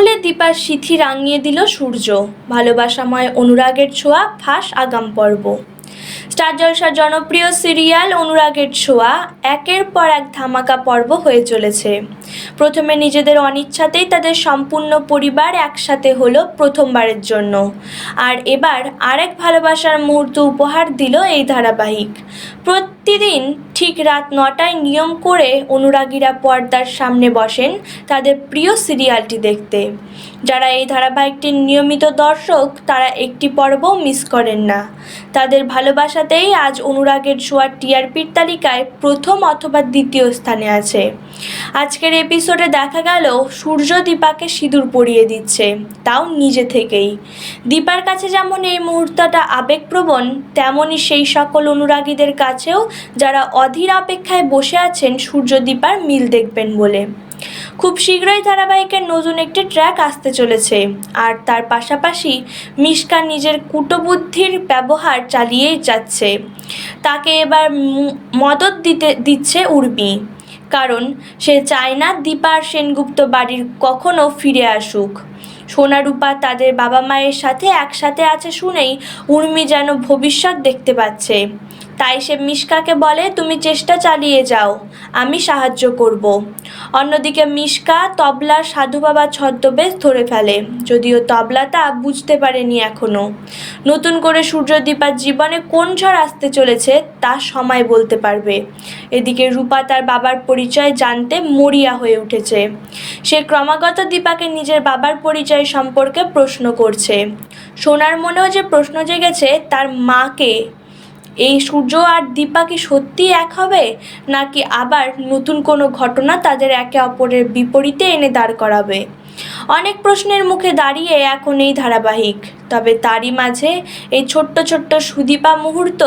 ফুলে দীপার সিথি রাঙিয়ে দিল সূর্য। ভালোবাসাময় অনুরাগের ছোঁয়া ফাঁস আগাম পর্ব। স্টার জলসার জনপ্রিয় সিরিয়াল অনুরাগের ছোঁয়া, একের পর এক ধামাকা পর্ব হয়ে চলেছে। প্রথমে নিজেদের অনিচ্ছাতেই তাদের সম্পূর্ণ পরিবার একসাথে হলো প্রথমবারের জন্য। আর এবার আরেক ভালোবাসার মুহূর্ত উপহার দিল এই ধারাবাহিক। প্রতিদিন ঠিক রাত নটায় নিয়ম করে অনুরাগীরা পর্দার সামনে বসেন তাদের প্রিয় সিরিয়ালটি দেখতে। যারা এই ধারাবাহিকটির নিয়মিত দর্শক, তারা একটি পর্বও মিস করেন না। তাদের ভালোবাসাতেই আজ অনুরাগের ছোঁয়ার টিআরপির তালিকায় প্রথম অথবা দ্বিতীয় স্থানে আছে। আজকের এপিসোডে দেখা গেল, সূর্য দীপাকে সিঁদুর পরিয়ে দিচ্ছে, তাও নিজে থেকেই। দীপার কাছে যেমন এই মুহূর্তটা আবেগপ্রবণ তেমনই সেই সকল অনুরাগীদের কাছেও যারা অধীর অপেক্ষায় বসে আছেন, সূর্য দীপার মিল দেখবেন বলে। খুব শীঘ্রই ধারাবাহিকের নতুন একটি ট্র্যাক আসতে চলেছে। আর তার পাশাপাশি মিশকা নিজের কুটবুদ্ধির ব্যবহার চালিয়েই যাচ্ছে। তাকে এবার মদত দিতে, দিচ্ছে উর্মি। কারণ সে চায় না দীপার সেনগুপ্ত বাড়ির কখনো ফিরে আসুক। সোনারূপা তাদের বাবা মায়ের সাথে একসাথে আছে শুনেই উর্মি যেন ভবিষ্যৎ দেখতে পাচ্ছে। তাই সে মিশকাকে বলে, তুমি চেষ্টা চালিয়ে যাও, আমি সাহায্য করব। অন্যদিকে মিশকা তবলার সাধু বাবা ছদ্মবেশ ধরে ফেলে, যদিও তবলা তা বুঝতে পারেনি এখনও নতুন করে সূর্যদীপার জীবনে কোন ঝড় আসতে চলেছে, তা সময় বলতে পারবে। এদিকে রূপা তার বাবার পরিচয় জানতে মরিয়া হয়ে উঠেছে। সে ক্রমাগত দীপাকে নিজের বাবার পরিচয় সম্পর্কে প্রশ্ন করছে। সোনার মনেও যে প্রশ্ন জেগেছে, তার মাকে এই সূর্য আর দীপা কি সত্যি এক হবে? নাকি আবার নতুন কোনো ঘটনা তাদের একে অপরের বিপরীতে এনে দাঁড় করাবে? অনেক প্রশ্নের মুখে দাঁড়িয়ে এখন এই ধারাবাহিক। তবে তারই মাঝে এই ছোট্ট ছোট্ট সুদীপা মুহূর্ত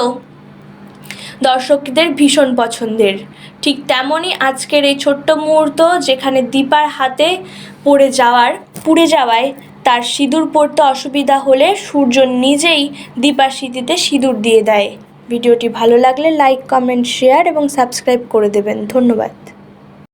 দর্শকদের ভীষণ পছন্দের। ঠিক তেমনই আজকের এই ছোট্ট মুহূর্ত যেখানে দীপার হাতে পড়ে যাওয়ার, পুড়ে যাওয়ায় তার সিঁদুর পরতে অসুবিধা হলে সূর্য নিজেই দীপার স্মৃতিতে সিঁদুর দিয়ে দেয়। ভিডিওটি ভালো লাগলে লাইক কমেন্ট শেয়ার এবং সাবস্ক্রাইব করে দেবেন। ধন্যবাদ।